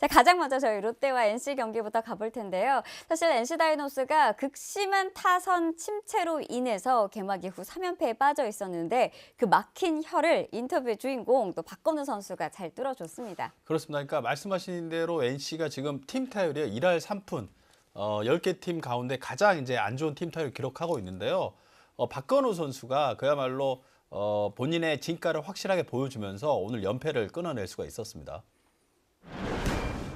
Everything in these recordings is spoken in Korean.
자, 가장 먼저 저희 롯데와 NC 경기부터 가볼 텐데요. 사실 NC 다이노스가 극심한 타선 침체로 인해서 개막 이후 3연패에 빠져 있었는데 그 막힌 혀를 인터뷰의 주인공 또 박건우 선수가 잘 뚫어줬습니다. 그렇습니다. 그러니까 말씀하신 대로 NC가 지금 팀 타율이 1할 3푼 어, 10개 팀 가운데 가장 이제 안 좋은 팀 타율을 기록하고 있는데요. 어, 박건우 선수가 그야말로 어, 본인의 진가를 확실하게 보여주면서 오늘 연패를 끊어낼 수가 있었습니다.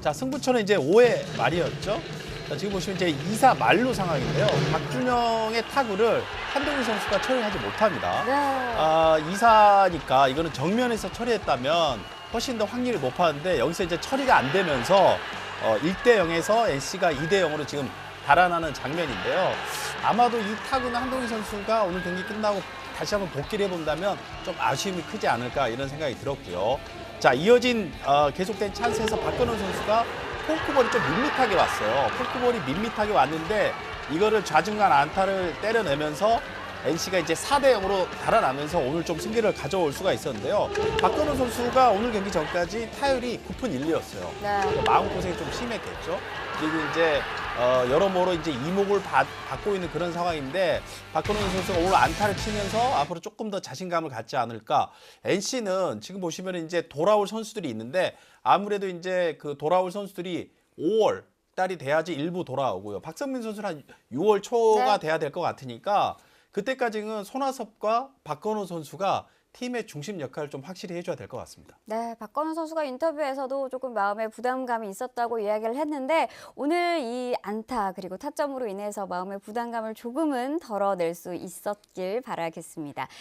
자, 승부처는 이제 5회 말이었죠. 자, 지금 보시면 이제 2사 말로 상황인데요. 박준영의 타구를 한동희 선수가 처리하지 못합니다. 네. 아, 이사니까 이거는 정면에서 처리했다면 훨씬 더 확률이 높았는데 여기서 이제 처리가 안 되면서 어, 1대 0에서 NC가 2대 0으로 지금 달아나는 장면인데요. 아마도 이 타구는 한동희 선수가 오늘 경기 끝나고 다시 한번 복귀를 해본다면 좀 아쉬움이 크지 않을까 이런 생각이 들었고요. 자, 이어진 어, 계속된 찬스에서 박건호 선수가 포크볼이 좀 밋밋하게 왔어요. 포크볼이 밋밋하게 왔는데 이거를 좌중간 안타를 때려내면서 NC가 이제 4대 0으로 달아나면서 오늘 좀 승기를 가져올 수가 있었는데요. 박건호 선수가 오늘 경기 전까지 타율이 9푼 1리였어요. 네. 마음고생이 좀 심했겠죠. 그리고 이제 어, 여러모로 이제 이목을 받, 받고 있는 그런 상황인데 박건호 선수가 오늘 안타를 치면서 앞으로 조금 더 자신감을 갖지 않을까. NC는 지금 보시면 이제 돌아올 선수들이 있는데 아무래도 이제 그 돌아올 선수들이 5월 달이 돼야지 일부 돌아오고요. 박성민 선수는 한 6월 초가 네. 돼야 될 것 같으니까 그때까지는 손아섭과 박건호 선수가 팀의 중심 역할을 좀 확실히 해줘야 될 것 같습니다. 네, 박건우 선수가 인터뷰에서도 조금 마음에 부담감이 있었다고 이야기를 했는데 오늘 이 안타 그리고 타점으로 인해서 마음의 부담감을 조금은 덜어낼 수 있었길 바라겠습니다.